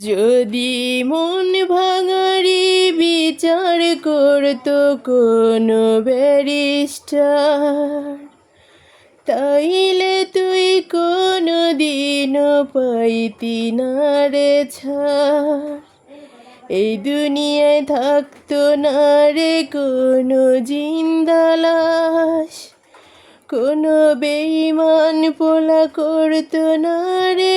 যদি মন ভাঙারি বিচার করতো কোনো ব্যারিস্টার, তাইলে তুই কোনো দিনও পাইতি না রে এই দুনিয়ায় থাকতো না রে কোনো জিন্দালাস কোনো বেইমান পোলা করতো না রে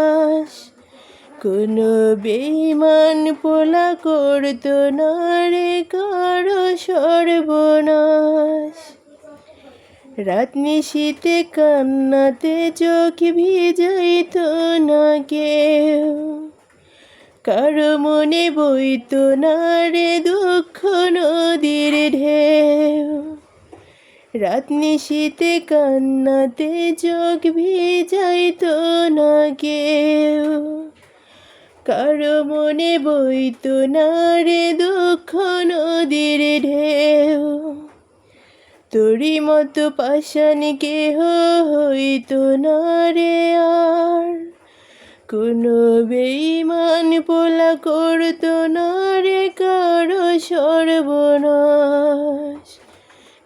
কোনো বেইমান পোলা করতো না রে, কারও সর্বনাশ। রাত নিশীতে কান্নাতে চোখ ভিজাইতো না কেউ। কারও মনে বইতো না রে দুঃখ নদীর ঢেউ। রাত নিশীতে কান্নাতে চোখ ভিজাইতো না কেউ। কারও মনে বইতো না রে দুঃখ নদীর ঢেউ। তোরই মতো পাশান কেহ হইতো না রে আর। কোনো বেইমান পোলা করতো না রে, কারও সর্বনাশ।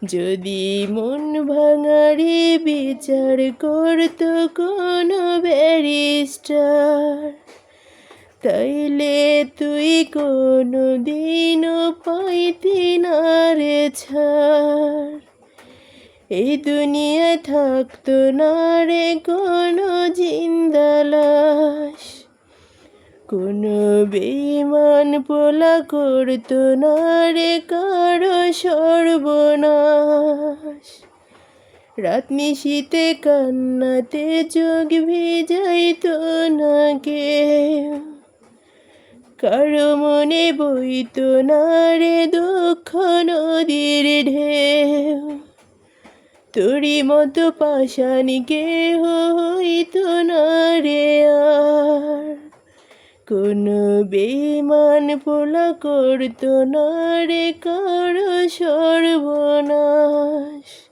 যদি মন ভাঙারি বিচার করতো কোনো ব্যারিস্টার। তাইলে তুই কোনো দিনও পাইতি না রে ছাড়। এই দুনিয়া থাকতো না রে কোনো জিন্দালাস কোনো বেইমান পোলা করতো না রে কারও সর্বনাশ। রাত নিশীতে কান্নাতে চোখ ভিজাইতো না কেউ। কারও মনে বইতো না রে দুঃখ নদীর ঢেউ। তোরই মতো পাশান কেহ হইতো না রে আর। কোনো বেমান পোলা করতো না রে কারও সর্বনাশ।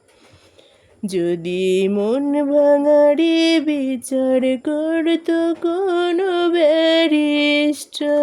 যদি মন ভাঙারি বিচার করতো কোনো ব্যারিস্টার।